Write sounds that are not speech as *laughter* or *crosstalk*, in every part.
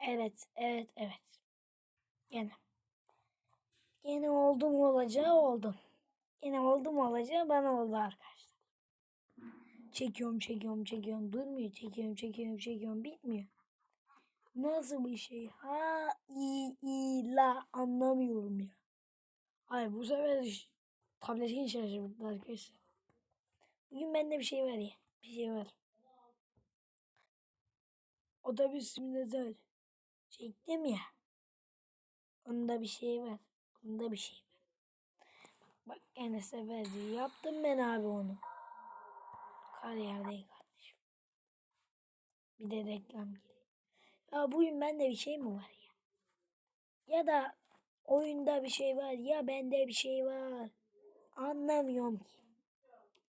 Evet, evet, evet. Gene. Gene oldu mu olacağı oldu. Gene oldu mu olacağı bana oldu arkadaşlar. Çekiyorum, çekiyorum, çekiyorum. Durmuyor. Çekiyorum, çekiyorum, çekiyorum. Bitmiyor. Nasıl bir şey? Ha, i, i, la anlamıyorum ya. Hayır bu sefer tabletin şaşırdı arkadaşlar. Bugün bende bir şey var ya. Bir şey var. Otobüs simülatör. Çektim ya. Onda bir şey var. Onda bir şey var. Bak gene sefer diyor. Yaptım ben abi onu. Kar yerdeyim kardeşim. Bir de reklam geliyor. Ya bugün bende bir şey mi var ya? Ya da oyunda bir şey var ya bende bir şey var. Anlamıyorum ki.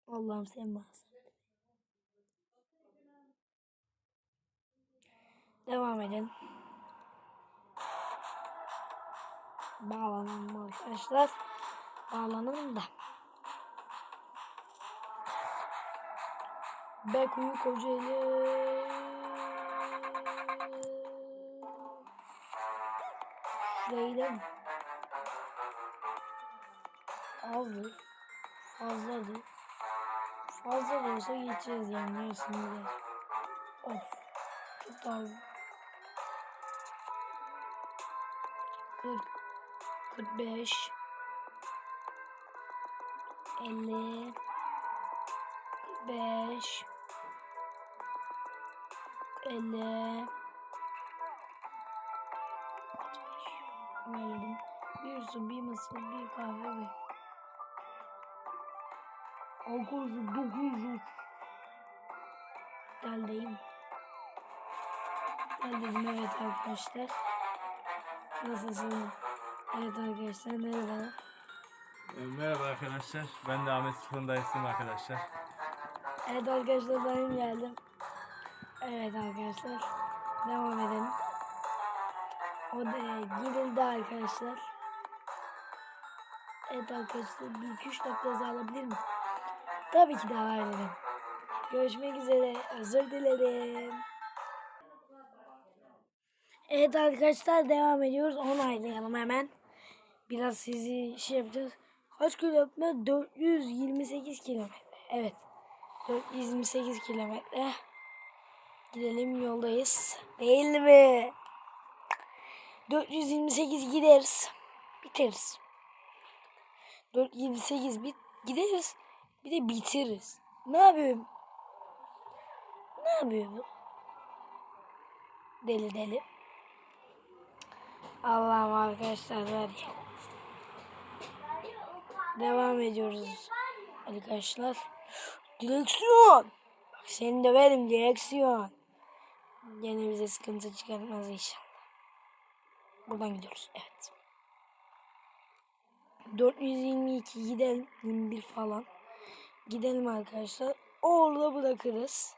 Allah'ım sen varsın. Devam edelim. Bağlanalım arkadaşlar. Bağlanalım da. Bekuyu Kocaeli. Değilim. Azdır. Fazladır. Fazla da olsa geçeceğiz yani yarısını da. Of. Çok az. 40 45 50 45 50 Verdim. Bir su, bir mısır, bir kahve ve alkolsüz 900 Geldeyim. Geldim evet arkadaşlar. Nasılsınız? Evet arkadaşlar merhaba. Ee, Merhaba arkadaşlar. Ben de Ahmet Sıfır'ın dayısıyım arkadaşlar. Evet arkadaşlar ben geldim. Evet arkadaşlar. Devam edelim. O da girildi arkadaşlar. Evet arkadaşlar bir iki üç dakika hızlı alabilir miyim? Tabii ki de alabilirim. Görüşmek üzere. Özür dilerim. Evet arkadaşlar devam ediyoruz. Onaylayalım hemen. Biraz sizi şey yapacağız. Kaç kilometre? 428 kilometre. Evet. 428 kilometre. Gidelim yoldayız. Değil mi? 428 gideriz. Biteriz. 428 bit gideriz. Bir de bitiririz. Ne yapıyorum? Ne yapıyor bu? Deli deli. Allah'ım arkadaşlar var. Devam ediyoruz arkadaşlar. Direksiyon. Bak seni döverim direksiyon. Gene bize sıkıntı çıkartmaz inşallah. Buradan gidiyoruz. Evet. 422 gidelim. 21 falan. Gidelim arkadaşlar. Orada bırakırız.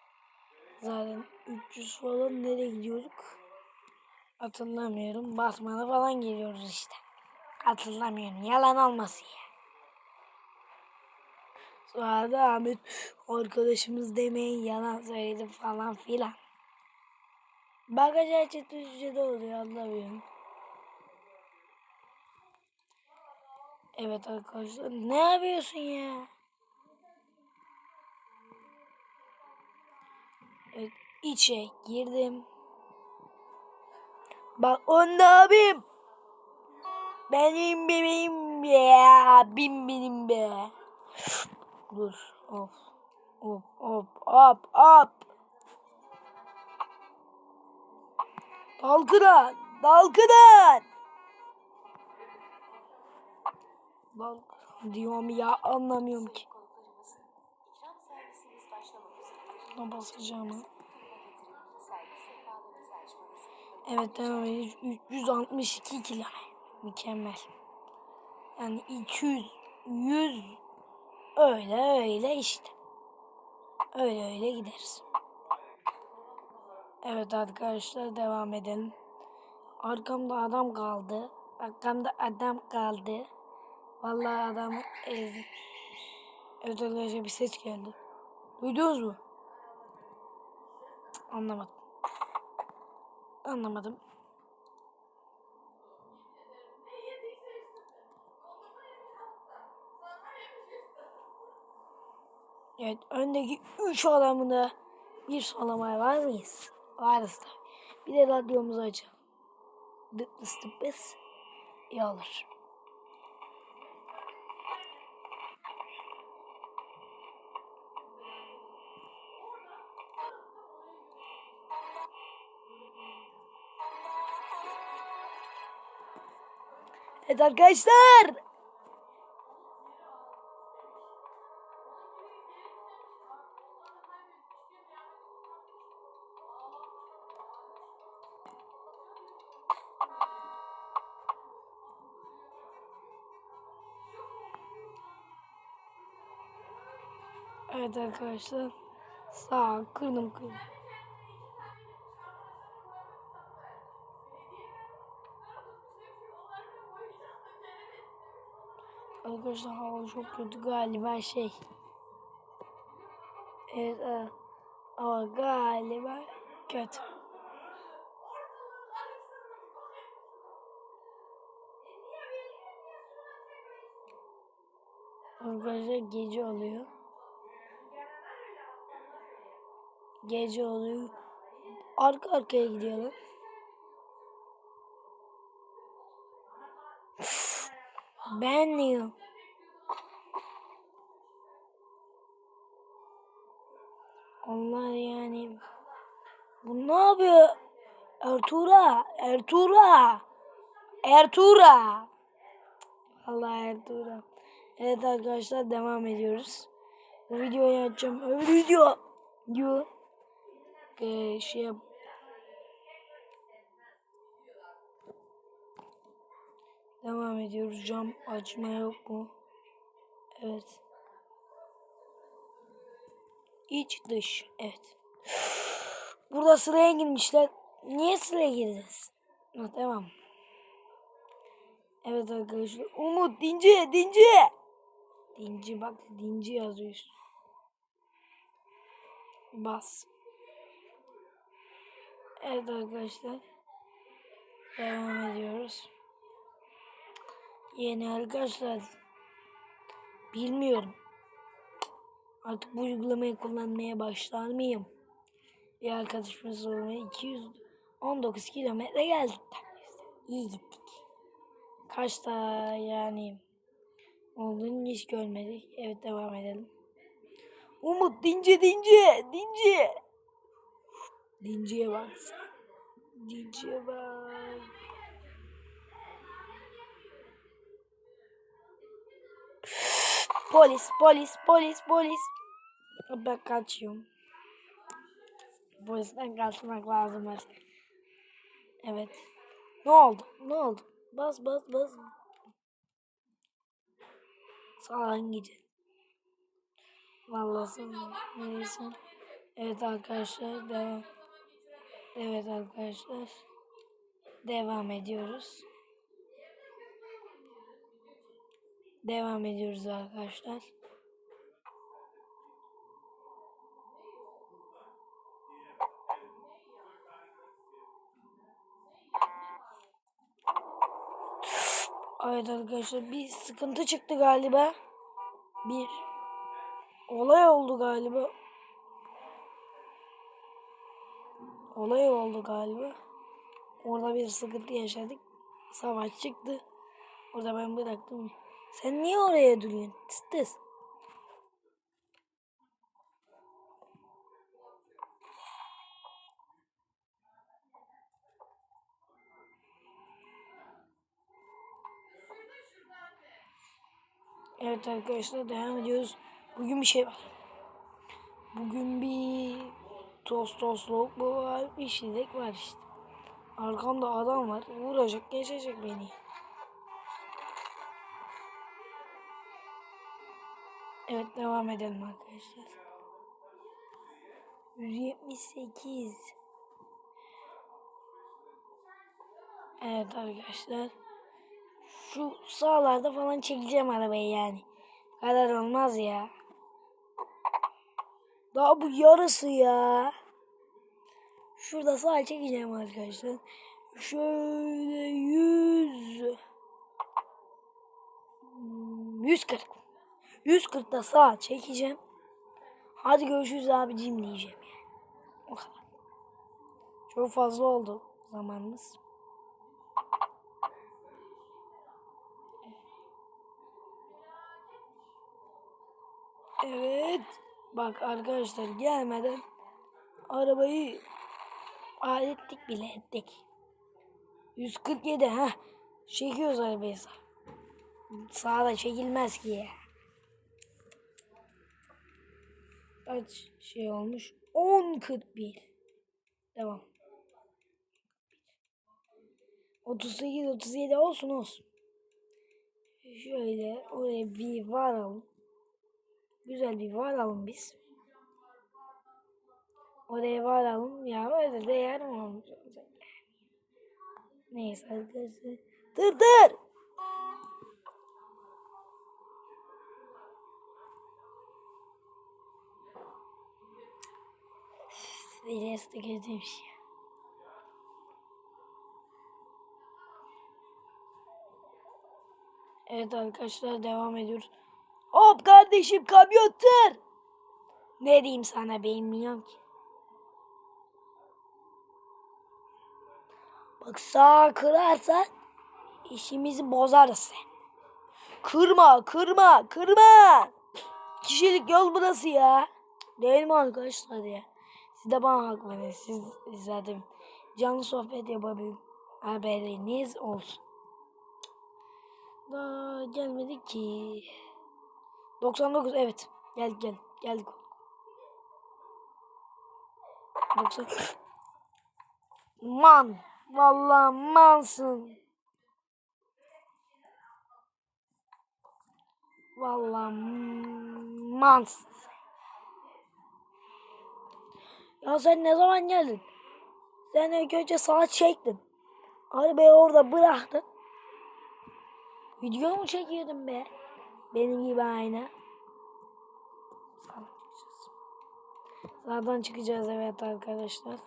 Zaten 300 falan nereye gidiyorduk? Hatırlamıyorum. Batman'a falan geliyoruz işte. Hatırlamıyorum. Yalan olmasın ya. Sonra da Ahmet arkadaşımız demeyin yalan söyledi falan filan. Bagaj açık düşüşede oluyor anlamıyorum. Evet arkadaşlar ne yapıyorsun ya? Evet, içe girdim. Bak onda abim. Benim bebeğim ya. Abim benim be. Dur. Of. Hop hop hop hop. Dalkıran. Dalkıran. Dal diyorum ya anlamıyorum ki. Buna basacağım. ha. Evet devam ediyoruz. 362 kilo. Mükemmel. Yani 200, 100 öyle öyle işte. Öyle öyle gideriz. Evet arkadaşlar devam edelim. Arkamda adam kaldı. Arkamda adam kaldı. Vallahi adam ezdi. Arkadaşlar bir ses geldi. Duydunuz mu? Anlamadım. Anlamadım. Evet öndeki 3 adamını bir solamaya var mıyız? Varız da. Bir de radyomuzu açalım. The, the best iyi olur. Evet arkadaşlar. Evet arkadaşlar. Sağ kırdım kırdım. Arkadaşlar hava çok kötü galiba şey. Evet e, hava galiba kötü. Arkadaşlar gece oluyor. Gece oluyor. Arka arkaya gidiyorlar. Ben diyorum. Bu ne yapıyor? Ertuğra, Ertuğra, Ertuğra. Allah Ertuğra. Evet arkadaşlar devam ediyoruz. Bu videoyu açacağım. Öbür video diyor. Ee, şey yap. Devam ediyoruz. Cam açma yok mu? Evet. İç dış. Evet. Burada sıraya girmişler. Niye sıraya girdiniz? Ha, Devam. Evet arkadaşlar. Umut dinci dinci. Dinci bak dinci yazıyor. Bas. Evet arkadaşlar. Devam ediyoruz. Yeni arkadaşlar. Bilmiyorum. Artık bu uygulamayı kullanmaya başlar mıyım? Bir arkadaşımız sormaya 219 kilometre geldik. İyi gittik. Kaçta yani olduğunu hiç görmedik. Evet devam edelim. Umut dince dince dince. Dinciye bak. Dinciye bak. Polis, polis, polis, polis. Ben kaçıyorum. Polisten kaçmak lazım artık. Evet. Ne oldu? Ne oldu? Bas bas bas. Sağdan gidin. Vallahi sen. Evet arkadaşlar devam. Evet arkadaşlar. Devam ediyoruz. Devam ediyoruz arkadaşlar. Evet arkadaşlar bir sıkıntı çıktı galiba. Bir olay oldu galiba. Olay oldu galiba. Orada bir sıkıntı yaşadık. Savaş çıktı. Orada ben bıraktım. Sen niye oraya duruyorsun? Tıs tıs. Evet arkadaşlar devam ediyoruz. Bugün bir şey var. Bugün bir tost tost lokma var. Bir şeylik var işte. Arkamda adam var. Vuracak geçecek beni. Evet devam edelim arkadaşlar. 178. Evet arkadaşlar. Şu sağlarda falan çekeceğim arabayı yani. Kadar olmaz ya. Daha bu yarısı ya. Şurada sağ çekeceğim arkadaşlar. Şöyle 100 Hmm, 140. 140'da sağ çekeceğim. Hadi görüşürüz abicim diyeceğim yani. O kadar. Çok fazla oldu zamanımız. Evet. Bak arkadaşlar gelmeden arabayı alettik bile ettik. 147 ha. Çekiyoruz arabayı sağ. Sağda çekilmez ki ya. Kaç şey olmuş? 10.41. Devam. 38 37 olsun olsun. Şöyle oraya bir varalım. Güzel bir varalım biz. Oraya varalım. Ya öyle de yer mi olacak? Neyse arkadaşlar. Dur dur. De kötü bir şey. Evet arkadaşlar devam ediyoruz. Hop kardeşim kamyon tır. Ne diyeyim sana bilmiyorum ki. Bak sağa kırarsan işimizi bozarız sen. Kırma kırma kırma. Kişilik yol burası ya. Değil mi arkadaşlar ya? Siz de bana hak verin. Siz zaten canlı sohbet yapabilir haberiniz olsun. Daha gelmedik ki. 99 evet. Gel gel. Geldik. 90 Man. Vallahi mansın. Vallahi mansın. Ya sen ne zaman geldin? Sen ilk önce sağa çektin. Arabayı orada bıraktın. Video mu çekiyordun be? Benim gibi aynı. Sağdan çıkacağız. Sağdan çıkacağız evet arkadaşlar.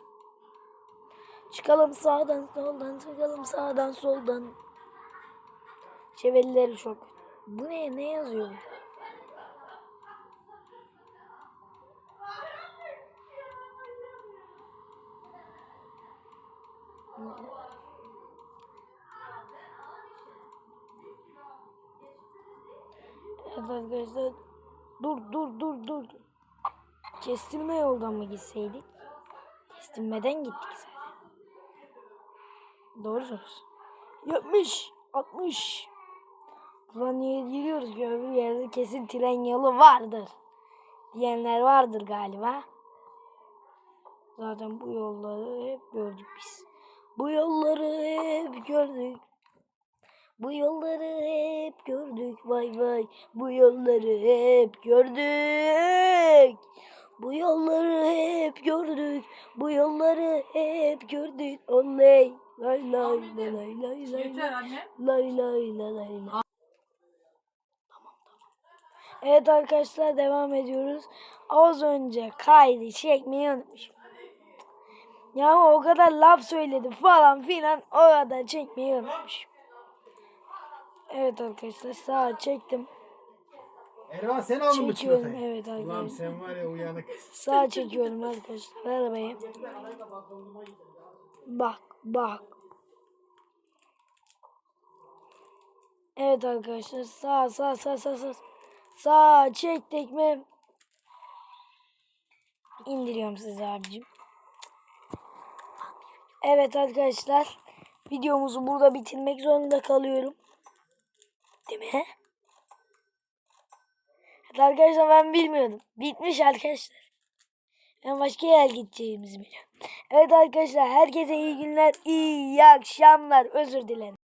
Çıkalım sağdan soldan çıkalım sağdan soldan. Çevelileri çok. Bu ne? Ne yazıyor? Evet arkadaşlar. Dur dur dur dur. Kestirme yoldan mı gitseydik? Kestirmeden gittik zaten. Doğru söz. 70, 60. Ulan giriyoruz ki öbür yerde kesin tren yolu vardır. Diyenler vardır galiba. Zaten bu yolları hep gördük biz. Bu yolları hep gördük. Bu yolları hep gördük vay vay. Bu yolları hep gördük. Bu yolları hep gördük. Bu yolları hep gördük. Oley. Lay lay lay lay lay lay. Yeter anne. Lay lay lay lay lay. Evet arkadaşlar devam ediyoruz. Az önce kaydı çekmeyi unutmuşum. Ya o kadar laf söyledi falan filan o kadar çekmeyi unutmuşum. Evet arkadaşlar sağa çektim. Erman sen aldın mı Çekiyorum çikolatayı? evet Ulan arkadaşlar. sen var ya uyanık. *laughs* Sağa çekiyorum arkadaşlar arabayı. Bak bak. Evet arkadaşlar sağ sağ sağ sağ sağ. Sağ çektik mi? İndiriyorum size abicim. Evet arkadaşlar. Videomuzu burada bitirmek zorunda kalıyorum. Mi? Arkadaşlar ben bilmiyordum. Bitmiş arkadaşlar. Ben başka yer gideceğimizi biliyorum. Evet arkadaşlar herkese iyi günler, iyi akşamlar. Özür dilerim.